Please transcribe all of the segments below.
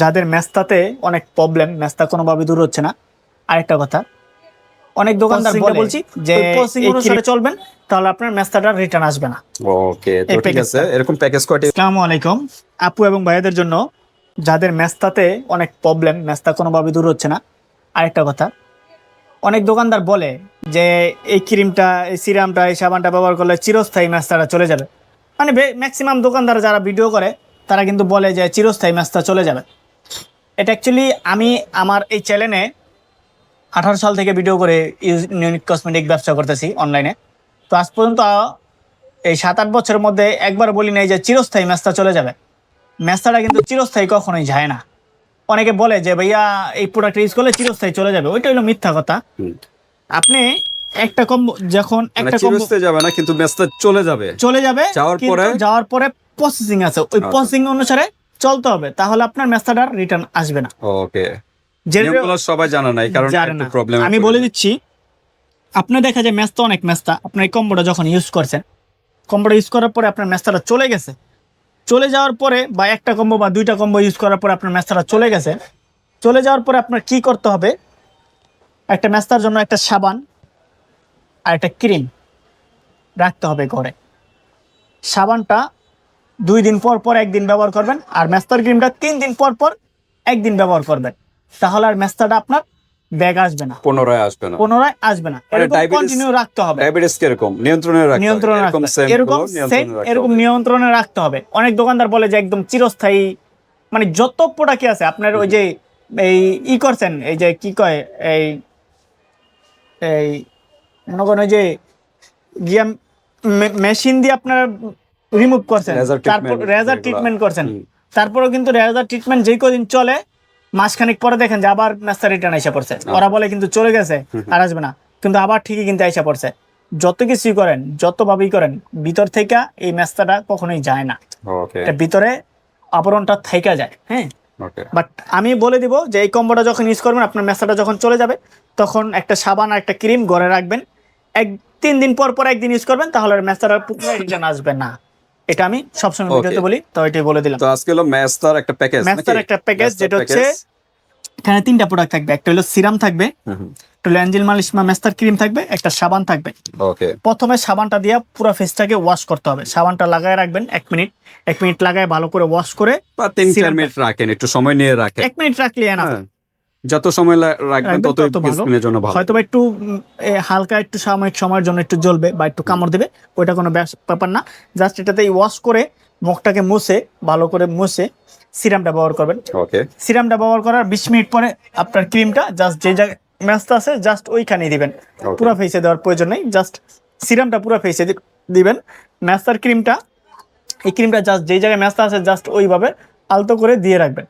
যাদের মেস্তাতে অনেক প্রবলেম মেস্তা কোনোভাবে দূর হচ্ছে না। আরেকটা কথা অনেক দোকানদার বলে বলছি, যে এই অনুসারে চলবেন তাহলে আপনার মেস্তাটা রিটার্ন আসবে না। ওকে তো ঠিক আছে এরকম প্যাকেজ কয়টি? আসসালামু আলাইকুম। আপু এবং ভাইয়াদের জন্য যাদের মেস্তাতে অনেক প্রবলেম মেস্তা কোনোভাবে দূর হচ্ছে না। আরেকটা কথা অনেক দোকানদার বলে যে এই ক্রিমটা এই সিরামটা এই সাবানটা ব্যবহার করলে চিরস্থায়ী মেস্তাটা চলে যাবে। মানে ম্যাক্সিমাম দোকানদার যারা ভিডিও করে তারা কিন্তু বলে যে চিরস্থায়ী মেস্তা চলে যাবে। এটা অ্যাকচুয়ালি আমি আমার এই চ্যানেলে আঠারো সাল থেকে ভিডিও করে ইউনিক কসমেটিক ব্যবসা করতেছি অনলাইনে তো আজ পর্যন্ত এই সাত আট বছরের মধ্যে একবার বলি নাই যে চিরস্থায়ী ম্যাচটা চলে যাবে। ম্যাচটা কিন্তু চিরস্থায়ী কখনোই যায় না। অনেকে বলে যে ভাইয়া এই প্রোডাক্ট ইউজ করলে চিরস্থায়ী চলে যাবে। ওইটা হলো মিথ্যা কথা। আপনি একটা কম যখন মানে একটা কম্বো যাবে না কিন্তু ম্যাচটা চলে যাবে। চলে যাবে যাওয়ার পরে? যাওয়ার পরে প্রসেসিং আছে। ওই আচ্ছা। প্রসেসিং অনুসারে চলতে হবে তাহলে আপনার ম্যাচটা রিটার্ন আসবে না। ওকে যে নিয়মগুলো সবাই জানা নাই কারণ প্রবলেম আমি বলে দিচ্ছি আপনার দেখা যায় অনেক ম্যাচটা আপনার এই কম্বোটা যখন ইউজ করছেন কম্বোটা ইউজ করার পরে আপনার ম্যাচটা চলে গেছে। চলে যাওয়ার পরে বা একটা কম্বো বা দুইটা কম্বো ইউজ করার পরে আপনার ম্যাচটা চলে গেছে। চলে যাওয়ার পরে আপনার কি করতে হবে? একটা ম্যাচটার জন্য একটা সাবান আর একটা ক্রিম রাখতে হবে ঘরে। সাবানটা দুই দিন পর পর একদিন ব্যবহার করবেন আর ম্যাস্তার ক্রিমটা তিন দিন পর পর একদিন ব্যবহার করবেন। তাহলে আর ম্যাস্তাটা আপনার ব্যাগ আসবে না। পুনরায় আসবে না। পুনরায় আসবে না। এরকম কন্টিনিউ রাখতে হবে। ডায়াবেটিস কীরকম? নিয়ন্ত্রণে রাখতে নিয়ন্ত্রণে রাখতে এরকম এরকম সেম এরকম নিয়ন্ত্রণে রাখতে হবে। অনেক দোকানদার বলে যে একদম চিরস্থায়ী মানে যত প্রোডাক্ট আছে আপনার ওই যে এই ই করছেন এই যে কি কয় এই এই মনে করেন ওই যে গিয়া মেশিন দিয়ে আপনার রিমুভ করছেন। তারপর রেজার ট্রিটমেন্ট করছেন। তারপরেও কিন্তু রেজার ট্রিটমেন্ট যেই কদিন চলে মাসখানিক পরে দেখেন যে আবার ম্যাচটা রিটার্ন এসে পড়ছে। ওরা বলে কিন্তু চলে গেছে আর আসবে না। কিন্তু আবার ঠিকই কিন্তু এসে পড়ছে। যত কিছুই করেন যত ভাবেই করেন ভিতর থেকে এই ম্যাচটা কখনোই যায় না। এটা ভিতরে আবরণটা থাইকা যায় হ্যাঁ? বাট আমি বলে দিব যে এই কম্বোটা যখন ইউজ করবেন আপনার ম্যাচটা যখন চলে যাবে তখন একটা সাবান আর একটা ক্রিম ঘরে রাখবেন। এক তিন দিন পর পর একদিন ইউজ করবেন তাহলে ম্যাচটা রিটার্ন আসবে না। এটা আমি সবসময় ভিডিওতে বলি তো এটাই বলে দিলাম। তো আজকে হলো ম্যাচটার একটা প্যাকেজ ম্যাচটার একটা প্যাকেজ যেটা হচ্ছে এখানে তিনটা প্রোডাক্ট থাকবে একটা হলো সিরাম থাকবে একটা হলো অ্যাঞ্জেল মালিশমা ম্যাস্টার ক্রিম থাকবে একটা সাবান থাকবে। ওকে প্রথমে সাবানটা দিয়ে পুরো ফেসটাকে ওয়াশ করতে হবে। সাবানটা লাগায় রাখবেন এক মিনিট এক মিনিট লাগায় ভালো করে ওয়াশ করে বা তিন চার মিনিট রাখেন একটু সময় নিয়ে রাখেন। এক মিনিট রাখলে না। যত সময় লা- রাখবেন রাখবেন তত। স্কিনের জন্য ভালো। হয়তো একটু হালকা একটু সাময়িক সময়ের জন্য একটু জ্বলবে বা একটু কামড় দেবে ওইটা কোনো ব্যাপার না। জাস্ট এটাতে ওয়াশ করে মুখটাকে মুছে ভালো করে মুছে সিরামটা ব্যবহার করবেন। ওকে সিরামটা ব্যবহার করার বিশ মিনিট পরে আপনার ক্রিমটা জাস্ট যে জায়গায় ম্যাচটা আছে জাস্ট ওইখানেই দিবেন. পুরো ফেসে দেওয়ার প্রয়োজন নেই জাস্ট সিরামটা পুরো ফেসে দিবেন। ম্যাস্টার ক্রিমটা এই ক্রিমটা জাস্ট যেই জায়গায় ম্যাচটা আছে জাস্ট ওইভাবে আলতো করে দিয়ে রাখবেন।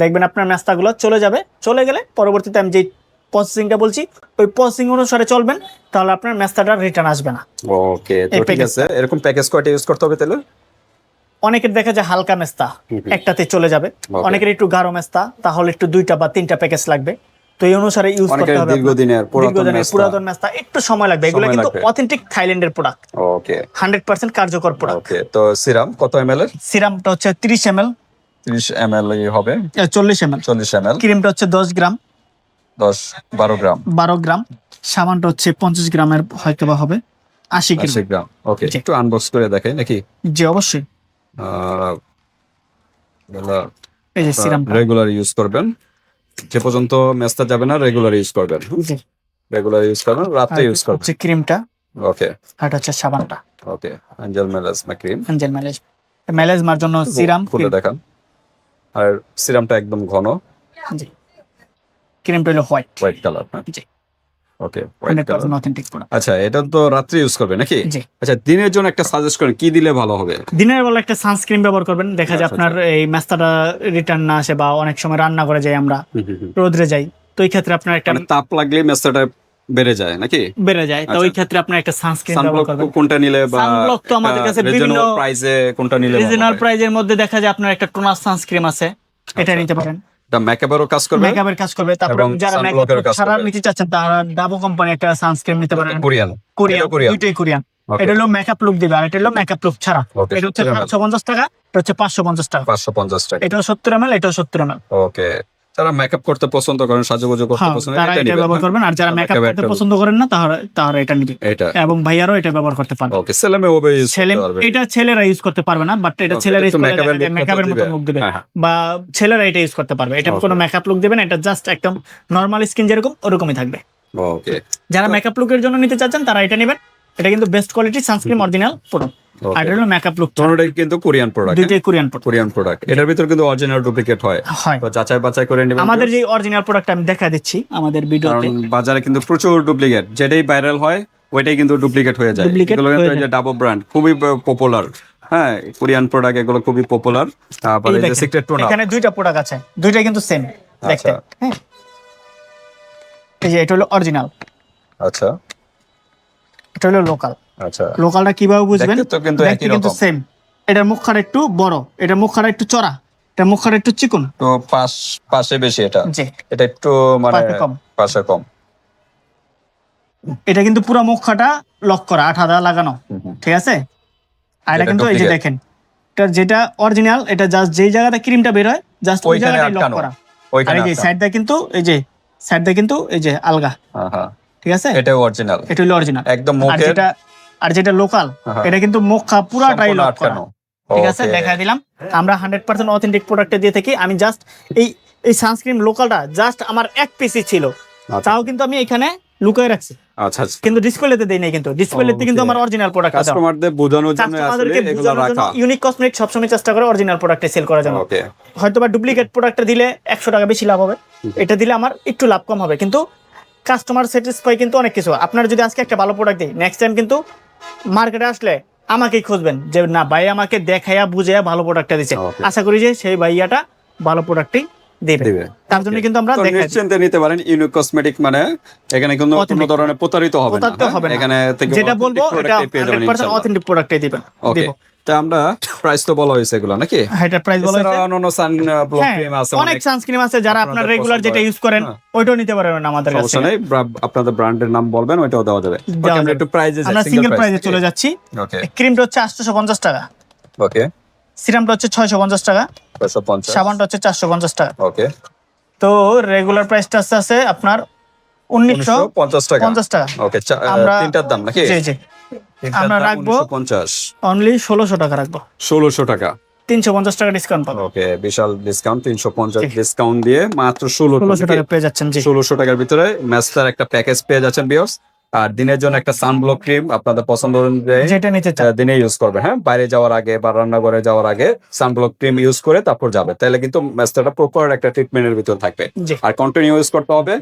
দেখবেন আপনার ম্যাচটাগুলো চলে যাবে। চলে গেলে পরবর্তীতে আমি যেই প্রসেসিংটা বলছি ওই প্রসেসিং অনুসারে চলবেন তাহলে আপনার ম্যাচটা রিটার্ন আসবে না। ওকে তো ঠিক আছে। এরকম প্যাকেজ কয়টা ইউজ করতে হবে তাহলে? অনেকের দেখা যায় হালকা মেস্তা। একটাতে চলে যাবে। অনেকের একটু গাঢ় মেস্তা তাহলে একটু দুইটা বা তিনটা প্যাকেজ লাগবে। তো এই অনুসারে ইউজ করতে হবে। দীর্ঘদিনের পুরাতন মেস্তা। একটু সময় লাগবে। এগুলো কিন্তু অথেন্টিক থাইল্যান্ডের প্রোডাক্ট ওকে হান্ড্রেড পার্সেন্ট কার্যকর প্রোডাক্ট ওকে তো সিরাম কত এম এল এর? সিরামটা হচ্ছে তিরিশ এম এল ত্রিশ এম এল হবে। চল্লিশ এম এল চল্লিশ এম এল ক্রিমটা হচ্ছে দশ গ্রাম। দশ বারো গ্রাম। বারো গ্রাম। সাবানটা হচ্ছে পঞ্চাশ গ্রামের হয়তো বা হবে। আশি গ্রাম। ওকে। একটু আনবক্স করে দেখে নাকি? জি অবশ্যই। এই যে সিরামটা। রেগুলার ইউজ করবেন। যে পর্যন্ত ম্যাচটা যাবে না রেগুলার ইউজ করবেন। রেগুলার ইউজ করবেন আর ইউজ করবেন। হচ্ছে ক্রিমটা। ওকে। এটা হচ্ছে সাবানটা। Okay angel melasma cream angel ম্যালেজ ম্যালেজমার জন্য সিরাম খুলে দেখান। আর সিরামটা একদম ঘন। জি। ক্রিমটা হলো হোয়াইট। হোয়াইট কালার জি। ওকে অথেন্টিক প্রোডাক্ট আচ্ছা এটা তো রাত্রে ইউজ করবে নাকি? জি। আচ্ছা দিনের জন্য একটা সাজেস্ট করেন কি দিলে ভালো হবে? দিনের বেলা একটা সানস্ক্রিন ব্যবহার করবেন। দেখা যায় আচ্ছা, আপনার এই ম্যাস্তাটা রিটার্ন না আসে বা অনেক সময় রান্না করে যাই আমরা রোদ্রে যাই। তো এই ক্ষেত্রে আপনার একটা মানে তাপ লাগলে ম্যাচটা বেড়ে যায় নাকি? বেড়ে যায়। তো আচ্ছা। ওই ক্ষেত্রে আপনার একটা সানস্ক্রিন ব্যবহার করবেন। কোনটা নিলে বা Sunblock তো আমাদের কাছে বিভিন্ন- প্রাইসে কোনটা নিলে রিজনাল প্রাইজের মধ্যে দেখা যায় আপনার একটা টোনার সানস্ক্রিন আছে। এটা আচ্ছা। নিতে পারেন। এটা মেকআপেরও কাজ করবে? মেকআপের কাজ করবে। তারপরে যারা মেকআপ কাজ নিতে চাচ্ছেন তারা ডাবো কোম্পানি একটা সানস্ক্রিন নিতে পারেন। Korean Korean Korean. দুইটাই কোরিয়ান এটা হলো মেকআপ লুক দিবে। আর এটা হলো মেকআপ লুক ছাড়া। এটা হচ্ছে 70 পাঁচশো পঞ্চাশ টাকা এটা হচ্ছে পাঁচশো পঞ্চাশ টাকা। পাঁচশো পঞ্চাশ টাকা। এটাও সত্তর এম এল এটাও সত্তর এম এল। ওকে যারা মেকআপ করতে পছন্দ করেন সাজুগুজু করতে হ্যাঁ পছন্দ তারা এটা ব্যবহার হ্যাঁ? করবেন আর যারা মেকআপ করতে পছন্দ করেন না তারা তারা এটা নিবে। এটা। এবং ভাইয়ারও এটা ব্যবহার করতে পারবে। ওকে ছেলে মেয়ে ওবে ইউজ ছেলে করতে পারবে। এটা ছেলেরা ইউজ করতে পারবে না বাট এটা ছেলেরা ইউজ একটু করে makeup এর look মেকআপের মতো দিবে। হ্যাঁ, হ্যাঁ। বা ছেলেরা এটা ইউজ করতে পারবে। এটা কোনো মেকআপ লুক দিবে না এটা জাস্ট একদম নর্মাল স্কিন যেরকম ওরকমই থাকবে। ওকে যারা মেকআপ লুকের জন্য নিতে চাচ্ছেন তারা এটা নেবেন। এটা কিন্তু best quality sunscreen original product আর এটা হলো মেকআপ লুক ধরনের কিন্তু কোরিয়ান প্রোডাক্ট দুইটাই কোরিয়ান প্রোডাক্ট কোরিয়ান প্রোডাক্ট এটার ভিতর কিন্তু অরিজিনাল ডুপ্লিকেট হয়। তো যাচাই বাছাই করে নেবেন আমাদের যে অরিজিনাল প্রোডাক্ট আমি দেখা দিচ্ছি আমাদের ভিডিওতে বাজারে কিন্তু প্রচুর ডুপ্লিকেট যেটাই ভাইরাল হয় ওইটাই কিন্তু ডুপ্লিকেট হয়ে যায়। এগুলো কিন্তু যে ডাবল ব্র্যান্ড খুবই পপুলার হ্যাঁ কোরিয়ান প্রোডাক্ট এগুলো খুবই পপুলার তারপরে যে সিক্রেট টোনার এখানে দুইটা প্রোডাক্ট আছে। দুইটাই কিন্তু সেম দেখতে। আচ্ছা। হ্যাঁ। এই যে এটা হলো অরিজিনাল আচ্ছা। এটা হলো লোকাল আচ্ছা। লোকালটা কীভাবে বুঝবেন? কিন্তু কিন্তু সেম এটার মুখখানা একটু বড় এটার মুখখানা একটু চড়া এটা মুখখানা একটু চিকন। তো পাশ পাশে বেশি এটা? এটা একটু মানে পাশে কম। এটা কিন্তু পুরো মুখখাটা লক করা আঠা দেওয়া লাগানো। ঠিক আছে? আর এটা কিন্তু এই যে দেখেন এটা যেটা অরিজিনাল এটা জাস্ট যেই জায়গাতে ক্রিমটা বের হয় জাস্ট ওই জায়গাটাই লক করা। আর এই যে সাইডটা কিন্তু এই যে সাইডটা কিন্তু এই যে আলগা। ঠিক আছে? এটাও অরিজিনাল এটা হলো অরিজিনাল একদম মুখের যেটা আর যেটা লোকাল হ্যাঁ। এটা কিন্তু মুখা পুরাটাই লক করা। ঠিক আছে? দেখা দিলাম। আমরা হান্ড্রেড পার্সেন্ট অথেন্টিক প্রোডাক্টে দিয়ে থাকি। আমি জাস্ট এই এই সানস্ক্রিন লোকালটা জাস্ট আমার এক পিসি ছিল। আচ্ছা। তাও কিন্তু আমি এখানে লুকিয়ে রাখছি। আচ্ছা আচ্ছা। কিন্তু ডিসপ্লেতে দেই নাই কিন্তু। ডিসপ্লেতে কিন্তু আমার অরিজিনাল প্রোডাক্ট আছে। কাস্টমারদের বোঝানোর জন্য আসলে এগুলো রাখা। ইউনিক কসমেটিক সবসময় চেষ্টা করে অরিজিনাল প্রোডাক্টে সেল করার জন্য। ওকে হয়তো বা ডুপ্লিকেট প্রোডাক্টটা দিলে একশো টাকা বেশি লাভ হবে। এটা দিলে আমার একটু লাভ কম হবে। কিন্তু কাস্টমার স্যাটিসফাই কিন্তু অনেক কিছু আপনার যদি আজকে একটা ভালো প্রোডাক্ট দিই নেক্সট টাইম কিন্তু মার্কেটে আসলে আমাকেই খুঁজবেন যে না ভাই আমাকে দেখাইয়া বুঝাইয়া ভালো প্রোডাক্টটা দিচ্ছে. আশা করি যে সেই ভাইয়াটা ভালো প্রোডাক্টই দেবে। তার জন্য কিন্তু আমরা। নিশ্চিন্তে নিতে পারেন ইউনিক কসমেটিক মানে এখানে কিন্তু কোনো ধরনের প্রতারিত হবে না হ্যাঁ? এখানে থেকে যেটা বলব এটা। অথেন্টিক প্রোডাক্টই দিবেন। ওকে আমরা প্রাইস তো বলা হয়েছে এগুলো নাকি? এটা প্রাইস বলা হয়েছে। অন্যান্য সান হ্যাঁ, ক্রিম আছে অনেক। অনেক সানস্ক্রিন আছে যারা আপনার রেগুলার যেটা ইউজ করেন হ্যাঁ। ওইটাও নিতে পারবেন আমাদের কাছে সমস্যা নেই আপনাদের ব্র্যান্ডের নাম বলবেন ওইটাও দেওয়া যাবে। ওকে আমরা একটু প্রাইজে আমরা সিঙ্গেল প্রাইসে চলে যাচ্ছি। ওকে ক্রিমটা হচ্ছে আটশো পঞ্চাশ টাকা। ওকে সিরামটা হচ্ছে ছয়শো পঞ্চাশ টাকা। 550 সাবানটা হচ্ছে চারশো পঞ্চাশ টাকা। ওকে। তো রেগুলার প্রাইসটা আছে আছে আপনার উনিশশো 150 টাকা। পঞ্চাশ টাকা। ওকে আমরা- তিনটার দাম নাকি? জি জি। আমরা রাখব 50 অনলি ষোলোশো টাকা রাখব। 1600 টাকা। তিনশো পঞ্চাশ টাকা ডিসকাউন্ট পাবো ওকে বিশাল ডিসকাউন্ট 350 জি। ডিসকাউন্ট দিয়ে মাত্র 1600 ষোলোশো টাকা পেয়ে যাচ্ছেন জি। ষোলোশো টাকার ভিতরে ম্যাচটার একটা প্যাকেজ পেয়ে যাচ্ছেন বিয়ার্স আর দিনের জন্য একটা সানব্লক ক্রিম আপনাদের পছন্দ অনুযায়ী যেটা নিতে চান। দিনে ইউজ করবে হ্যাঁ? বাইরে যাওয়ার আগে বা রান্নাঘরে যাওয়ার আগে সানব্লক ক্রিম ইউজ করে তারপর যাবে। তাহলে কিন্তু ম্যাচটা প্রপার একটা ট্রিটমেন্টের ভিতর থাকবে। আর কন্টিনিউ ইউজ করতে হবে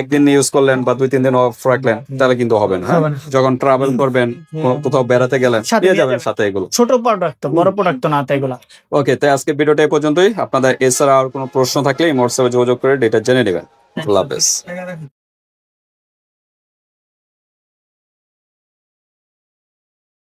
একদিন ইউজ করলেন বা দুই তিন দিন অফ রাখলেন তাহলে কিন্তু হবে না হ্যাঁ? যখন ট্রাভেল করবেন কোথাও বেড়াতে গেলেন যাবেন। সাথে এগুলো। ছোট প্রোডাক্ট তো বড় প্রোডাক্ট না তাই এগুলা। ওকে তাই আজকে ভিডিওটা এই পর্যন্তই। আপনাদের এছাড়া আর কোনো প্রশ্ন থাকলে এই হোয়াটসঅ্যাপে যোগাযোগ করে ডেটা জেনে নেবেন। আল্লাহ হাফেজ।